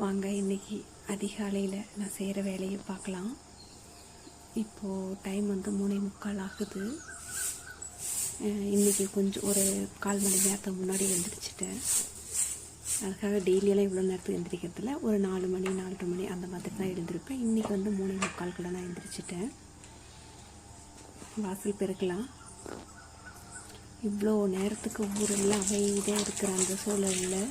வாங்க இன்னைக்கு அதிகாலையில் நான் செய்கிற வேலையை பார்க்கலாம். இப்போது டைம் வந்து மூணே முக்கால் ஆகுது. இன்றைக்கி கொஞ்சம் ஒரு கால் மணி நேரத்துக்கு முன்னாடி எழுந்திரிச்சிட்டேன் அதுக்காக டெய்லியெல்லாம் இவ்வளோ நேரத்துக்கு எழுந்திரிக்கிறதுல ஒரு நாலு மணி நாலரை மணி அந்த மாதிரி தான் எழுந்திருப்பேன். இன்றைக்கி வந்து மூணே முக்கால்குள்ளே நான் எழுந்திரிச்சிட்டேன் வாசல் பெருக்கலாம். இவ்வளோ நேரத்துக்கு ஊரெல்லாம் அமைதியாக இருக்கிற அந்த சூழலில்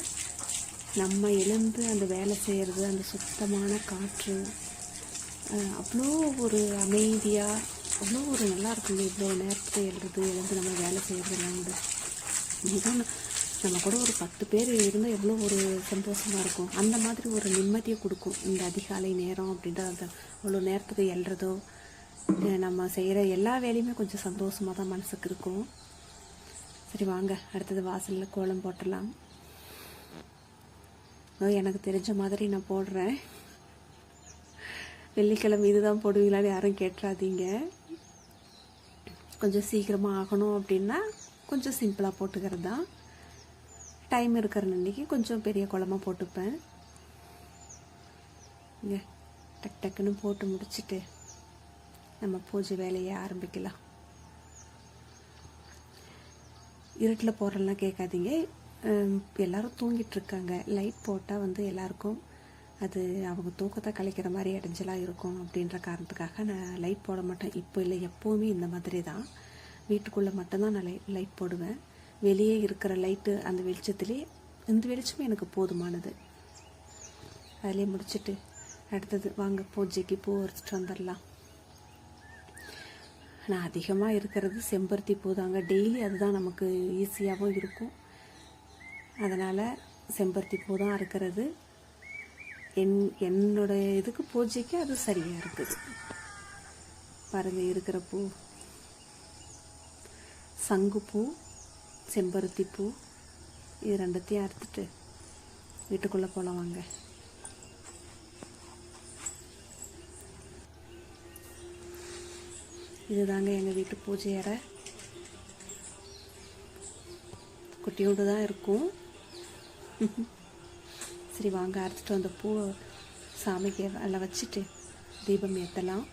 நம்ம எழுந்து அந்த வேலை செய்கிறது அந்த சுத்தமான காற்று அவ்வளோ ஒரு அமைதியாக அவ்வளோ ஒரு நல்லா இருக்குங்க. இவ்வளோ நேரத்துக்கு எழுறது எழுந்து நம்ம வேலை செய்கிறதுலாம் வந்து. இதுதான் நம்ம கூட ஒரு பத்து பேர் இருந்தால் எவ்வளோ ஒரு சந்தோஷமாக இருக்கும். அந்த மாதிரி ஒரு நிம்மதியை கொடுக்கும். இந்த அதிகாலை நேரம் அப்படின்றது அந்த அவ்வளோ நேரத்துக்கு எழுறதோ நம்ம செய்கிற எல்லா வேலையுமே கொஞ்சம் சந்தோஷமாக தான் மனசுக்கு இருக்கும். சரி வாங்க. அடுத்தது வாசலில் கோலம் போட்டுடலாம் எனக்கு தெரிஞ்ச மாதிரி நான் போடுறேன். வெள்ளிக்கிழமை இதுதான் போடுவீங்களான்னு யாரும் கேட்டுறாதீங்க கொஞ்சம் சீக்கிரமாக ஆகணும் அப்படின்னா கொஞ்சம் சிம்பிளாக போட்டுக்கிறது தான் டைம் இருக்கிற அன்றைக்கி கொஞ்சம் பெரிய குழம்பா போட்டுப்பேன். இங்கே டக் டக்குன்னு போட்டு முடிச்சிட்டு நம்ம பூஜை வேலையை ஆரம்பிக்கலாம். இருட்டில் போடுறலாம் கேட்காதீங்க. எல்லாரும் தூங்கிட்டு இருக்காங்க லைட் போட்டால் வந்து எல்லாருக்கும் அது அவங்க தூக்கத்தை கலைக்கிற மாதிரி இடைஞ்சலாக இருக்கும் அப்படின்ற காரணத்துக்காக நான் லைட் போட மாட்டேன். இப்போ இல்லை எப்போவுமே இந்த மாதிரி தான். வீட்டுக்குள்ளே மட்டும்தான் நான் லைட் லைட் போடுவேன். வெளியே இருக்கிற லைட்டு அந்த வெளிச்சத்துலேயே இந்த வெளிச்சமே எனக்கு போதுமானது. அதிலே முடிச்சிட்டு அடுத்தது வாங்க பூஜைக்கு பூ வரைச்சிட்டு வந்துடலாம். நான் அதிகமாக இருக்கிறது செம்பருத்தி பூ தாங்க. டெய்லி அதுதான் நமக்கு ஈஸியாகவும் இருக்கும். அதனால் செம்பருத்தி பூ தான் இருக்கிறது என் என்னுடைய இதுக்கு பூஜைக்கு அது சரியாக இருக்குது. பாருங்கள் இருக்கிற பூ. சங்குப்பூ செம்பருத்தி பூ இது ரெண்டத்தையும் அறுத்துட்டு வீட்டுக்குள்ளே போகலாம் வாங்க. இதுதாங்க எங்கள் வீட்டு பூஜை அறை. குட்டியோடு தான் இருக்கும். சரி வாங்க. அரைச்சிட்டு வந்த பூவை சாமிக்கு அதில் வச்சுட்டு தீபம் ஏற்றலாம்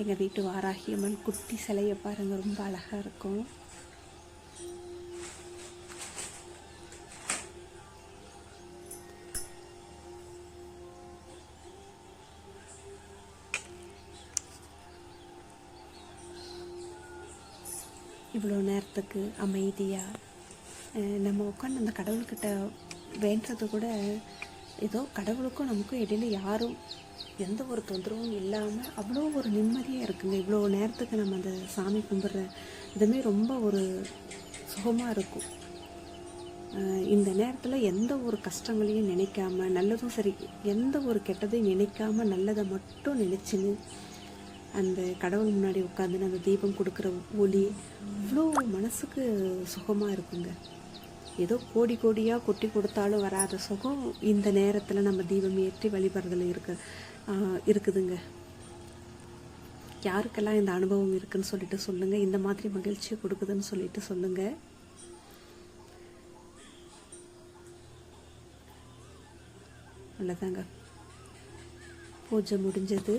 எங்கள் வீட்டு வாராகியம்மன் குட்டி சிலையை பாருங்கள் ரொம்ப அழகாக இருக்கும். இவ்வளோ நேரத்துக்கு அமைதியாக நம்ம உட்காந்து அந்த கடவுள்கிட்ட வேண்டது கூட ஏதோ கடவுளுக்கும் நமக்கும் இடையில யாரும் எந்த ஒரு தொந்தரவும் இல்லாமல் அவ்வளோ ஒரு நிம்மதியாக இருக்குங்க. இவ்வளோ நேரத்துக்கு நம்ம அந்த சாமி கும்பிட்ற இதுமே ரொம்ப ஒரு சுகமாக இருக்கும். இந்த நேரத்தில் எந்த ஒரு கஷ்டங்களையும் நினைக்காம நல்லதும் சரி எந்த ஒரு கெட்டதையும் நினைக்காம நல்லதை மட்டும் நினச்சின்னு அந்த கடவுள் முன்னாடி உட்காந்து அந்த தீபம் கொடுக்குற ஒளி அவ்வளோ மனசுக்கு சுகமாக இருக்குங்க. ஏதோ கோடி கோடியாக கொட்டி கொடுத்தாலும் வராத சுகம் இந்த நேரத்தில் நம்ம தீபம் ஏற்றி வழிபடுறதுல இருக்க இருக்குதுங்க. யாருக்கெல்லாம் இந்த அனுபவம் இருக்குதுன்னு சொல்லிட்டு சொல்லுங்கள் இந்த மாதிரி மகிழ்ச்சியை கொடுக்குதுன்னு சொல்லிட்டு சொல்லுங்கள் அவ்வளோதாங்க பூஜை முடிஞ்சது.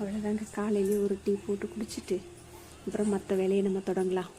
அவ்வளோதாங்க காலையிலேயே ஒரு டீ போட்டு குடிச்சிட்டு அப்புறம் மற்ற வேலையை நம்ம தொடங்கலாம்.